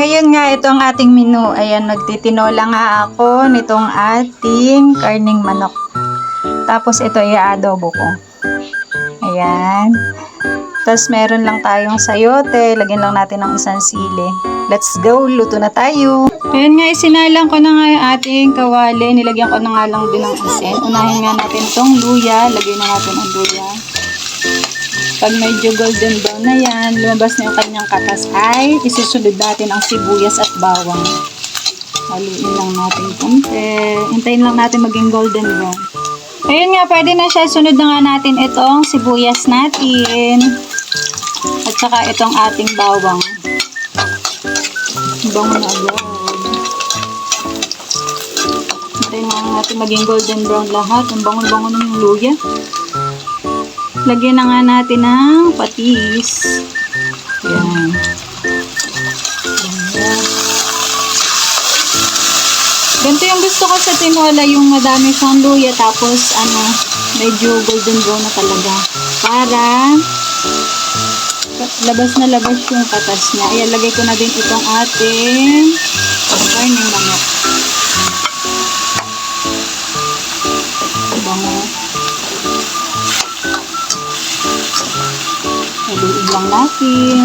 Ngayon nga, ito ang ating menu. Ayan, nagtitinola nga ako nitong ating karning manok. Tapos ito i-adobo ko. Ayan. Tapos meron lang tayong sayote. Lagyan lang natin ng isang sili. Let's go! Luto na tayo! Ayan nga, isinalang ko na nga yung ating kawali. Nilagyan ko na nga lang din ng asin. Unahin nga natin itong luya. Lagyan na natin ang luya. Pag medyo golden brown na yan, lumabas na yung kanyang katas, ay isusunod natin ang sibuyas at bawang. Haluin lang natin konti. Hintayin lang natin maging golden brown. Ayun nga, pwede na siya. Sunod na nga natin itong sibuyas natin. At saka itong ating bawang. Bango na agad. Hintayin lang natin maging golden brown lahat. Ang bango-bango yung luya. Lagyan na nga natin ng patis. Yan. Ayan. Ganito yung gusto ko sa tinola, yung madami siyang luya, tapos ano, medyo golden brown na talaga. Para labas na labas yung katas niya. Ayan, lagay ko na din itong ating karning manok. Lang natin.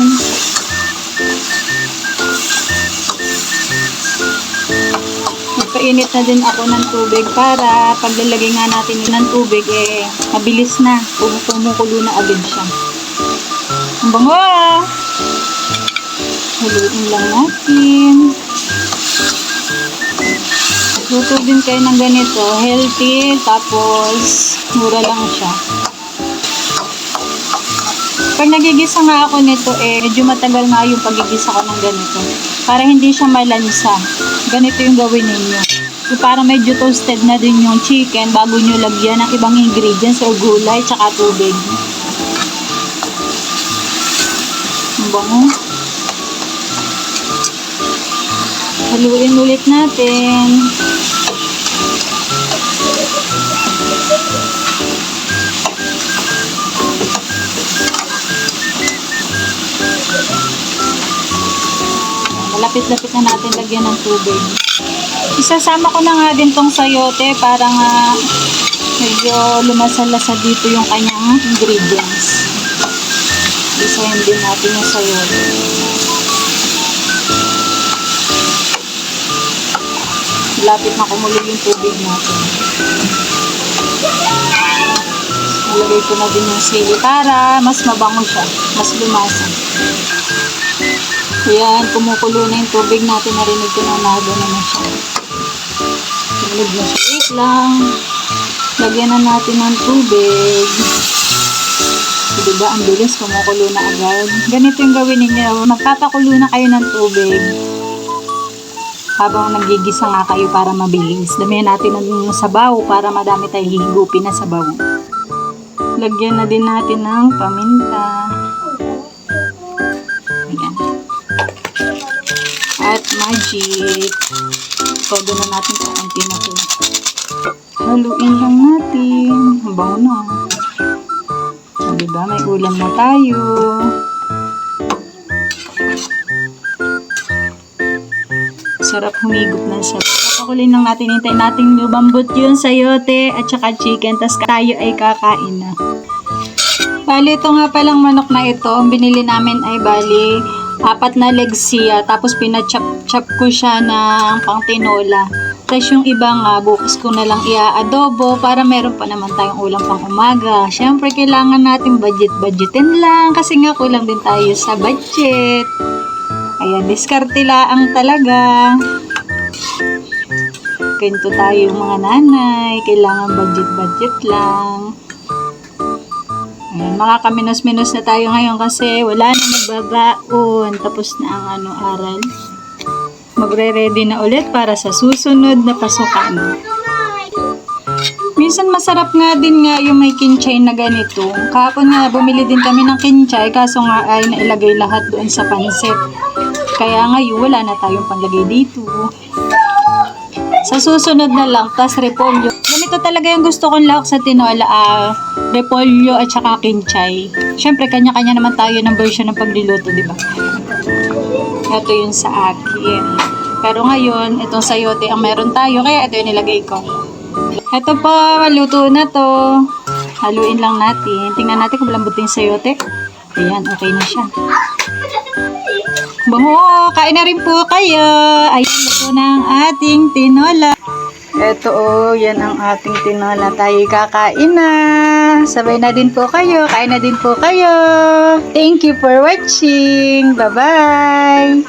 Nagpainit na din ako ng tubig para paglalagay nga natin ng tubig eh mabilis na. Pum- Pumukulo na agad siya. Ang bango! Haluin lang natin. Luto din kayo ng ganito. Healthy, tapos mura lang siya. Pag nagigisa nga ako nito, eh, medyo matagal nga yung pagigisa ko ng ganito. Para hindi siya malansa. Ganito yung gawin ninyo. So, para medyo toasted na din yung chicken bago nyo lagyan ng ibang ingredients o gulay tsaka tubig. Ang bango. Haluin ulit natin. Malapit-lapit na natin lagyan ng tubig. Isasama ko na nga din tong sayote para nga medyo lumasal-lasa dito yung kanyang ingredients. Isahin din natin yung sayote. Malapit na kumulo yung tubig natin. Nalagay ko na din yung sili para mas mabango siya, mas lumasa. Ayan, kumukulo na yung tubig natin. Narinig ko na nago na siya. Tulog na siya. Wait lang. Lagyan na natin ng tubig. So, diba, ang bilis, kumukulo na agad. Ganito yung gawin ninyo. Magpapakulo na kayo ng tubig. Habang nagigisa nga kayo para mabilis. Damihan natin ng sabaw para madami tayo hihigupin na sabaw. Lagyan na din natin ng paminta. Magic. Todo na natin sa konti na to. Haluin lang natin. Ang bango na. O, diba? May ulam na tayo. Sarap humigop ng sarap. Papakulin lang natin. Hintayin natin lumambot yun sayote at saka chicken. Tapos tayo ay kakain na. Bali, ito nga palang manok na ito. Ang binili namin ay bali apat na legs siya, tapos pinachop-chop ko siya ng pang tinola. Tapos yung iba nga, bukas ko na lang i-adobo para meron pa naman tayong ulam pang umaga. Siyempre, kailangan natin budget-budgetin lang kasi nga kulang din tayo sa budget. Ayan, diskarte lang talaga. Ganito tayo mga nanay, kailangan budget-budget lang. Ayan, makakaminos-minos na tayo ngayon kasi wala na magbabaon. Tapos na ang ano, aral. Magre-ready na ulit para sa susunod na pasukan. Minsan masarap nga din nga yung may kinchay na ganito. Kahapon nga bumili din kami ng kinchay kaso nga ay nailagay lahat doon sa pansit. Kaya ngayon wala na tayong panlagay dito. Sa susunod na lang, tas repolyo. Ganito talaga yung gusto kong lahok sa tinola. ah, repolyo at saka kinchay. Siyempre, kanya-kanya naman tayo ng version ng pagluluto, di ba? Ito yung sa akin. Pero ngayon, itong sayote ang meron tayo, kaya ito yung nilagay ko. Ito po, luto na to. Haluin lang natin. Tingnan natin kung malambot yung sayote. Ayan, okay na siya. Bango, kain na rin po kayo. Ayan, luto na ang ating tinola. Ito oh, yan ang ating tinola. Tayo kakain na. Sabay na din po kayo. Kain na din po kayo. Thank you for watching. Bye-bye.